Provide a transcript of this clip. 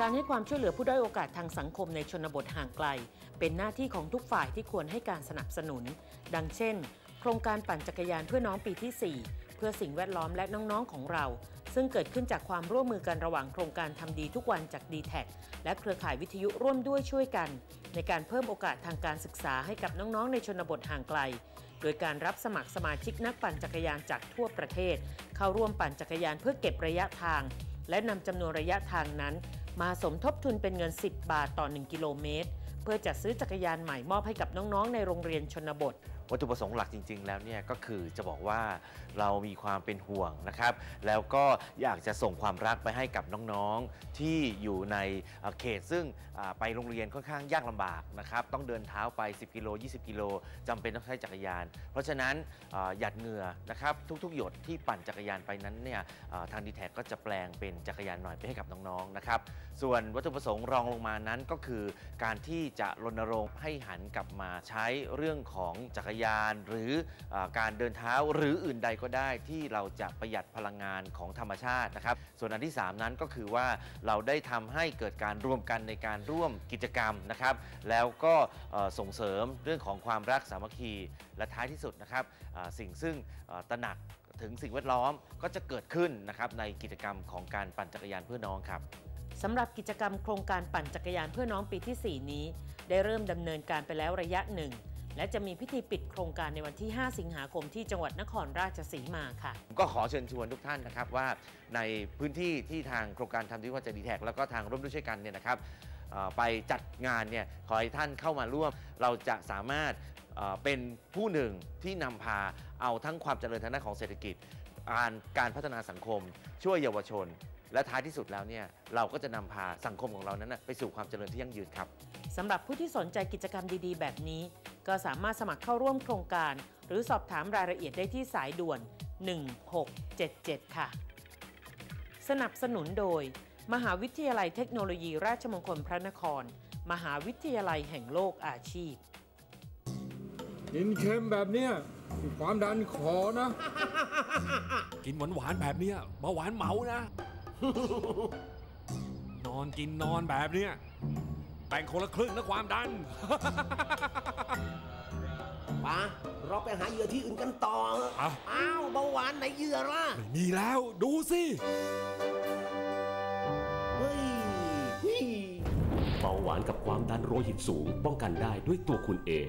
การให้ความช่วยเหลือผู้ด้อยโอกาสทางสังคมในชนบทห่างไกล เป็นหน้าที่ของทุกฝ่ายที่ควรให้การสนับสนุน ดังเช่น โครงการปั่นจักรยานเพื่อน้องปีที่ 4 เพื่อสิ่งแวดล้อมและน้องๆของเรา ซึ่งเกิดขึ้นจากความร่วมมือกันระหว่างโครงการทำดีทุกวันจาก d t แทและเครือข่ายวิทยุร่วมด้วยช่วยกัน ในการเพิ่มโอกาสทางการศึกษาให้กับน้องๆ ในชนบทห่างไกล โดยการรับสมัครสมาชิกนักปั่นจักรยานจากทั่วประเทศ เข้าร่วมปั่นจักรยานเพื่อเก็บระยะทาง และนำจำนวนระยะทางนั้น มาสมทบทุนเป็นเงิน 10 บาทต่อ 1 กิโลเมตร เพื่อจัดซื้อจักรยานใหม่มอบให้กับน้องๆ ในโรงเรียนชนบท วัตถุประสงค์หลักจริง ๆ แล้วเนี่ยก็คือจะบอกว่าเรามีความเป็นห่วงนะครับ แล้วก็อยากจะส่งความรักไปให้กับน้องๆที่อยู่ในเขตซึ่งไปโรงเรียนค่อนข้างยากลำบากนะครับ ต้องเดินเท้าไป 10 กิโล 20 กิโลจำเป็นต้องใช้จักรยาน เพราะฉะนั้นหยัดเหงื่อนะครับทุกๆ หยดที่ปั่นจักรยานไปนั้นเนี่ยทางดีแท็ก็จะแปลงเป็นจักรยานหน่อยไปให้กับน้องๆนะครับ ส่วนวัตถุประสงค์รองลงมานั้นก็คือการที่จะรณรงค์ให้หันกลับมาใช้เรื่องของจักรยานหรืออการเดินเท้าหรืออื่นใดก็ได้ที่เราจะประหยัดพลังงานของธรรมชาตินะครับ ส่วนอันที่ 3 นั้นก็คือว่าเราได้ทำให้เกิดการรวมกันในการร่วมกิจกรรมนะครับ แล้วก็ส่งเสริมเรื่องของความรักสามัคคีและท้ายที่สุดนะครับสิ่งซึ่งตระหนักถึงสิ่งแวดล้อมก็จะเกิดขึ้นนะครับในกิจกรรมของการปั่นจักรยานเพื่อน้องครับสำหรับกิจกรรมโครงการปั่นจักรยานเพื่อน้องปีที่ 4 นี้ ได้เริ่มดำเนินการไปแล้วระยะหนึ่ง และจะมีพิธีปิดโครงการในวันที่ 5 สิงหาคมที่จังหวัดนครราชสีมาค่ะ ก็ขอเชิญชวนทุกท่านนะครับว่าในพื้นที่ที่ทางโครงการทำที่ว่าจะดีแท็แล้วก็ทางร่วมด้วยช่วยกันเนี่ยนะครับเอ่อไปจัดงานเนี่ยขอให้ท่านเข้ามาร่วม เราจะสามารถเอ่อเป็นผู้หนึ่งที่นำพาเอาทั้งความเจริญทางด้านของเศรษฐกิจการการพัฒนาสังคม ช่วยเยาวชน และท้ายที่สุดแล้วเนี่ยเราก็จะนำพาสังคมของเรานั้นนะไปสู่ความเจริญที่ยั่งยืนครับสำหรับผู้ที่สนใจกิจกรรมดีๆ แบบนี้ ก็สามารถสมัครเข้าร่วมโครงการ หรือสอบถามรายละเอียดได้ที่สายด่วน 1677 ค่ะ สนับสนุนโดย มหาวิทยาลัยเทคโนโลยีราชมงคลพระนคร มหาวิทยาลัยแห่งโลกอาชีพกินเค็มแบบเนี้ยความดันขอนะ กินหวานหวานแบบเนี้ยเบาหวานเมานะ นอนกินนอนแบบเนี้ย แบ่งคนละครึ่งนะความดันปะเราไปหาเหยื่อที่อื่นกันต่อเถอะอะอ้าวเบาหวานไหนเหยื่อล่ะไม่มีแล้วดูสิเฮ้ยเฮ้ยเบาหวานกับความดันโลหิตสูงป้องกันได้ด้วยตัวคุณเอง